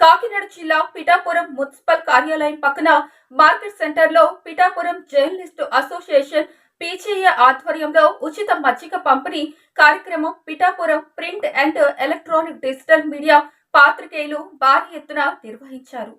కాకినాడ జిల్లా పిఠాపురం మున్సిపల్ కార్యాలయం పక్కన మార్కెట్ సెంటర్లో పిఠాపురం జర్నలిస్టు అసోసియేషన్ పీజీఏ ఆధ్వర్యంలో ఉచిత మజ్జిగ పంపిణీ కార్యక్రమం Pithapuram print and electronic digital media పాత్రికేయులు భారీ ఎత్తున నిర్వహించారు.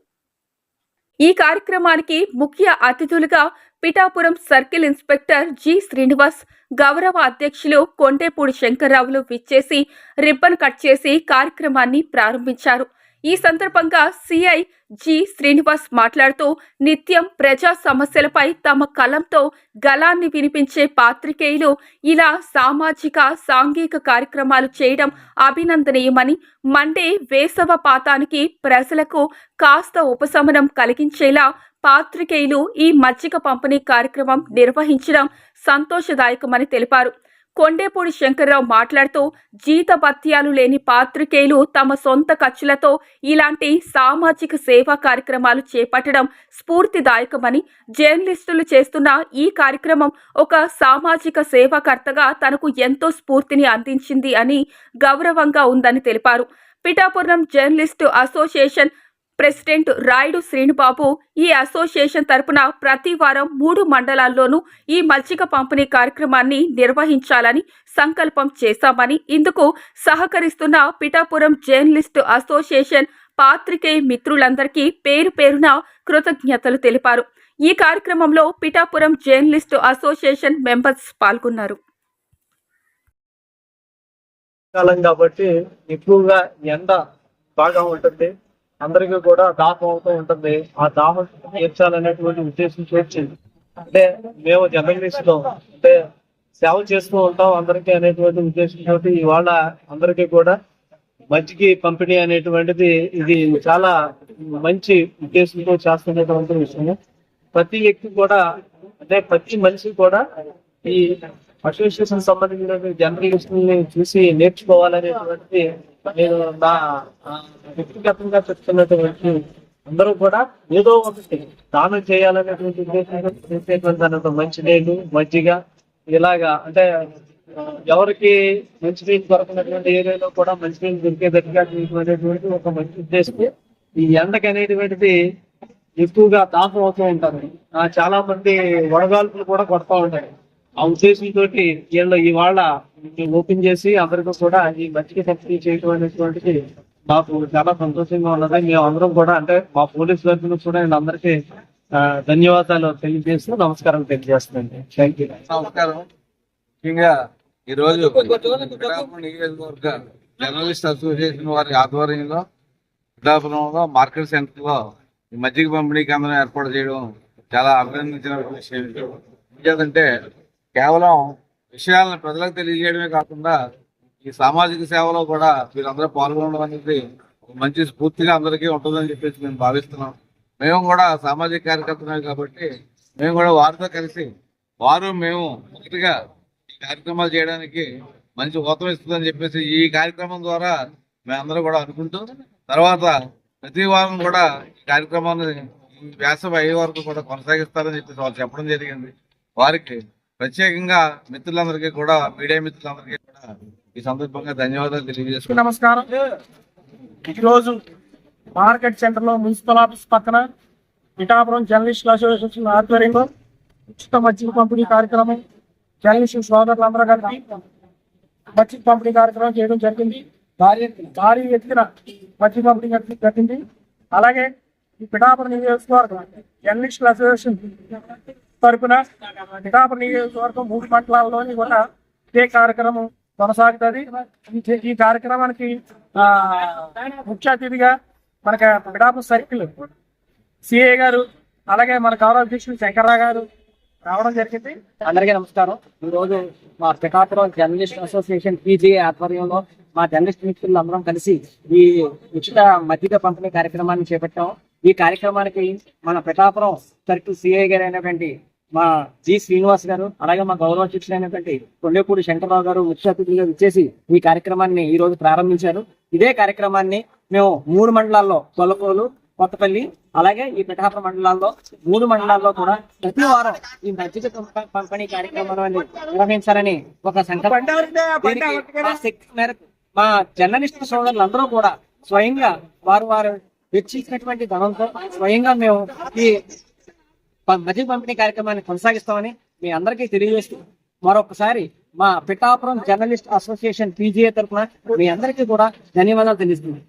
ఈ కార్యక్రమానికి ముఖ్య అతిథులుగా Pithapuram circle inspector G Srinivas గౌరవ అధ్యక్షులు కొండేపూడి శంకర్రావులు విచ్చేసి రిబ్బన్ కట్ చేసి కార్యక్రమాన్ని ప్రారంభించారు. ఈ సందర్భంగా సిఐ జి శ్రీనివాస్ మాట్లాడుతూ నిత్యం ప్రజా సమస్యలపై తమ కలంతో గలాన్ని వినిపించే పాత్రికేయులు ఇలా సామాజిక సాంఘిక కార్యక్రమాలు చేయడం అభినందనీయమని మండే వేసవ పాతానికి ప్రజలకు కాస్త ఉపశమనం కలిగించేలా పాత్రికేయులు ఈ మజ్జిగ పంపిణీ కార్యక్రమం నిర్వహించడం సంతోషదాయకమని తెలిపారు. కొండేపూడి శంకర్రావు మాట్లాడుతూ జీతభత్యాలు లేని పాత్రికేయులు తమ సొంత ఖర్చులతో ఇలాంటి సామాజిక సేవా కార్యక్రమాలు చేపట్టడం స్ఫూర్తిదాయకమని జర్నలిస్టులు చేస్తున్న ఈ కార్యక్రమం ఒక సామాజిక సేవాకర్తగా తనకు ఎంతో స్ఫూర్తిని అందించింది అని గౌరవంగా ఉందని తెలిపారు. Pithapuram journalist association president Rayudu Srinubabu ఈ అసోసియేషన్ తరపున ప్రతి వారం మూడు మండలాల్లోనూ ఈ మజ్జిగ పంపిణీ కార్యక్రమాన్ని నిర్వహించాలని సంకల్పం చేశామని ఇందుకు సహకరిస్తున్న పిఠాపురం జర్నలిస్ట్ అసోసియేషన్ పాత్రికేయ మిత్రులందరికీ పేరు పేరున కృతజ్ఞతలు తెలిపారు. ఈ కార్యక్రమంలో పిఠాపురం జర్నలిస్ట్ అసోసియేషన్ మెంబర్స్ పాల్గొన్నారు. కాలం కాబట్టి ఎక్కువగా ఎండ బాగా ఉంటుంది అందరికీ కూడా దాహం అవుతూ ఉంటుంది. ఆ దాహం తీర్చాలనేటువంటి ఉద్దేశం వచ్చింది అంటే మేము జర్నలిస్ట్లో అంటే సేవ చేస్తూ ఉంటాం అందరికీ అనేటువంటి ఉద్దేశంతో ఇవాళ అందరికీ కూడా మంచికి పంపిణీ అనేటువంటిది ఇది చాలా మంచి ఉద్దేశంతో చేస్తున్నటువంటి విషయం ప్రతి వ్యక్తి కూడా అంటే ప్రతి మనిషి కూడా ఈ అసోసియేషన్ సంబంధించిన జర్నలిస్టుల్ని చూసి నేర్చుకోవాలనేటువంటిది నేను నా వ్యక్తిగతంగా చెప్తున్నటువంటి అందరూ కూడా ఏదో ఒకటి దానం చేయాలనేటువంటి ఉద్దేశంగా చేసేటువంటి మంచి నీళ్ళు మజ్జిగ ఇలాగా అంటే ఎవరికి మంచి నీళ్ళు దొరకనటువంటి ఏరియాలో కూడా మంచి నీళ్ళు దొరికేటట్టుగా అనేటువంటి ఒక మంచి ఉద్దేశం ఈ ఎండకి అనేటువంటిది ఎక్కువగా దాహం అవుతూ ఉంటారు చాలా మంది వడగాల్పులు కూడా కొడతా ఉంటాయి ఆ ఉద్దేశంతో వీళ్ళు ఇవాళ ఓపెన్ చేసి అందరికీ కూడా ఈ మంచికి పంపిణీ చేయటం అనేటువంటిది మాకు చాలా సంతోషంగా ఉన్నది. మేము అందరం కూడా అంటే మా పోలీస్ వర్గం కూడా నేను అందరికీ ధన్యవాదాలు తెలియజేస్తూ నమస్కారం తెలియజేస్తున్నాను. థ్యాంక్ యూ నమస్కారం. ముఖ్యంగా ఈ రోజు నియోజకవర్గ జర్నలిస్ట్ అసోసియేషన్ వారి ఆధ్వర్యంలో పిఠాపురంలో మార్కెట్ సెంటర్లో ఈ మజ్జిగ పంపిణీ కేంద్రం ఏర్పాటు చేయడం చాలా అభినందించిన విషయం. ఎందుకంటే కేవలం విషయాలను ప్రజలకు తెలియజేయడమే కాకుండా ఈ సామాజిక సేవలో కూడా వీరందరూ పాల్గొనడం అనేది మంచి స్ఫూర్తిగా అందరికీ ఉంటుందని చెప్పేసి మేము భావిస్తున్నాం. మేము కూడా సామాజిక కార్యకర్తలమే కాబట్టి మేము కూడా వారితో కలిసి వారు మేము మొదటిగా ఈ కార్యక్రమాలు చేయడానికి మంచి హోతం ఇస్తుందని చెప్పేసి ఈ కార్యక్రమం ద్వారా మేమందరూ కూడా అనుకుంటూ తర్వాత ప్రతి వారం కూడా ఈ కార్యక్రమాన్ని వ్యాసం వేసవి అయ్యే వరకు కూడా కొనసాగిస్తారని చెప్పేసి వాళ్ళు చెప్పడం జరిగింది. వారికి ప్రత్యేకంగా మిత్రులందరికీ కూడా మీడియా మిత్రులందరికీ కూడా ఈ సందర్భంగా ధన్యవాదాలు తెలియజేసుకుంటున్నాను. నమస్కారం. ఈరోజు మార్కెట్ సెంటర్లో మున్సిపల్ ఆఫీస్ పక్కన పిఠాపురం జర్నలిస్టుల అసోసియేషన్ ఆధ్వర్యంలో ఉచిత మజ్జిగ పంపిణీ కార్యక్రమం జర్నలిస్టు సోదరులందరూ కలిపి మజ్జిగ పంపిణీ కార్యక్రమం చేయడం జరిగింది. భారీ భారీ ఎత్తున మజ్జిగ పంపిణీ జరిగింది. అలాగే ఈ పిఠాపురం నియోజకవర్గం జర్నలిస్టుల అసోసియేషన్ తరపున పిఠాపురం నియోజకవర్గం మూడు మండలాల్లోని కూడా ఇదే కార్యక్రమం కొనసాగుతుంది. ఈ- కార్యక్రమానికి ముఖ్య అతిథిగా మనకి పిఠాపురం సర్కిల్ సిఏ గారు అలాగే మన గౌరవ అధ్యక్షుడు శంకర్రావు గారు రావడం జరిగింది. అందరికీ నమస్కారం. ఈ రోజు మా పిఠాపురం జర్నలిస్ట్ అసోసియేషన్ పీజీ ఆధ్వర్యంలో మా జర్నలిస్ట్ మిత్రులు అందరం కలిసి ఈ ఉచిత మజ్జిగ పంపిణీ కార్యక్రమాన్ని చేపట్టాం. ఈ కార్యక్రమానికి మన పిఠాపురం సర్కిల్ సిఐ గారు అయినటువంటి మా జి శ్రీనివాస్ గారు అలాగే మా గౌరవ అధ్యక్షులైనటువంటి కొండేపూడి శంకర్రావు గారు ముఖ్య అతిథిగా ఇచ్చేసి ఈ కార్యక్రమాన్ని ఈ రోజు ప్రారంభించారు. ఇదే కార్యక్రమాన్ని మేము మూడు మండలాల్లో తొలకోలు కొత్తపల్లి అలాగే ఈ పిఠాపురం మండలాల్లో మూడు మండలాల్లో కూడా ప్రతి వారం ఈ పంప- పంపిణీ కార్యక్రమాన్ని నిర్వహించాలని ఒక సంకల్పం. శక్తి మేరకు మా జర్నలిస్ట్ సోదరులందరూ కూడా స్వయంగా వారు వారు వెచ్చించినటువంటి ధనంతో స్వయంగా మేము ఈ మద్య పంపిణీ కార్యక్రమాన్ని కొనసాగిస్తామని మీ అందరికీ తెలియజేస్తూ మరొకసారి మా పిఠాపురం జర్నలిస్ట్ అసోసియేషన్ పీజీఏ తరఫున మీ అందరికీ కూడా ధన్యవాదాలు తెలుస్తుంది